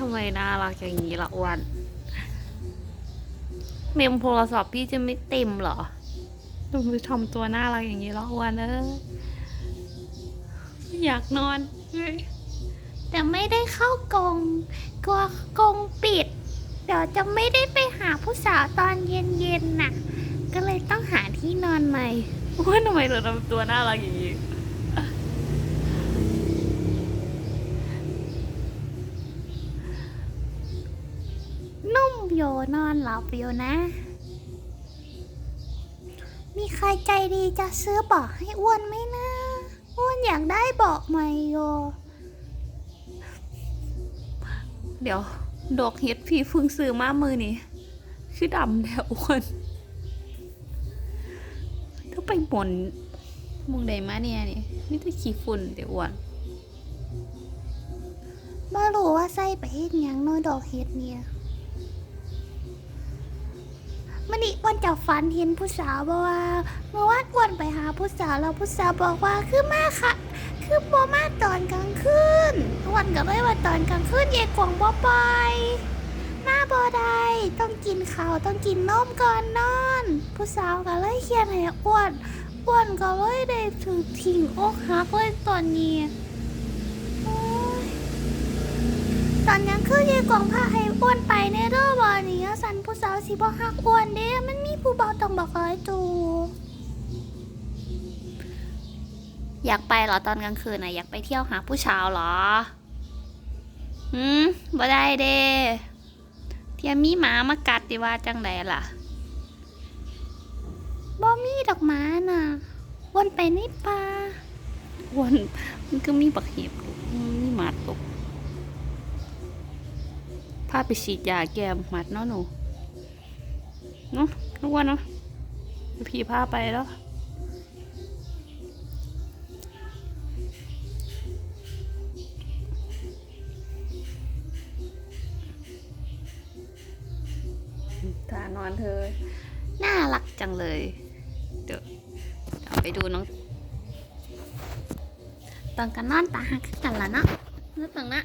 ทำไมน่ารักอย่างนี้ล่ะอ้วน เมมโทรศัพท์พี่จะไม่เต็มเหรอดูไปทำตัวน่ารักอย่างนี้แล้วอ้วนเอออยากนอนเฮ้ยแต่ไม่ได้เข้ากรงกลัวกรงปิด เดี๋ยวจะไม่ได้ไปหาผู้สาวตอนเย็นๆน่ะ ก็เลยต้องหาที่นอนใหม่อ้วนทำไมเราทำตัวน่ารักอย่างนี้ นุ่มโยนอนหลับอยู่นะ มีใครใจดีจะซื้อเบอกให้อ้วนไหมนะ อ้วนอยากได้เบอกใหม่โยเดี๋ยว ดอกเห็ดพี่เพึ่งซื้อมามือนี่คือดำแถวอ้วนถ้าไปบนมองใดมาเนี่ยนี่นี่จะขี้ฝุ่นเดี๋ยวอ้วนไม่รู้ว่าใส่ไปเฮ็ดหยังเน้อยดอกเฮ็ดเนี่ย มันนี่อ้วนจะฝันเห็นผู้สาวบอกว่าเมื่อวานอ้วนไปหาผู้สาวแล้วผู้สาวบอกว่าคือมาค่ะ คือบ่มาตอนกลางคืนอ้วนก็เลยว่าตอนกลางคืนเยายกวางบ่ไปมาบ่ได้ต้องกินข้าวต้องกินนมก่อนนอน ผู้สาวก็เลยเขียนให้อ้วนอ้วนก็เลยได้ถูกทิ้งอกหักเลยตอนนี้โอ๊ยตอนยังคือยายกวางพาให้อ้วนไปในเรื่องบอนี้สัน สาวสีบอหักอ้วนเด้ มันมีผู้เบาต้องบอกเลยจูอยากไปเหรอตอนกลางคืนนะอยากไปเที่ยวหาผู้ชาวเหรอหืมบ่ได้เด้เทียมีหมามากัดดิว่าจังไดล่ะบอมีดอกไม้น่ะวนไปในป่าวนมันก็มีบักเห็บมมีหมาตกพาไปฉีดยาแก้หมัดเนาะหนู เนาะทุกวันเนาะเดี๋ยวพี่พาไปแล้วทานอนเธอ น่ารักจังเลย เดี๋ยวเอาไปดูน้องตอนกันนอนตาหักคือกันละเนาะนึกถึงนะ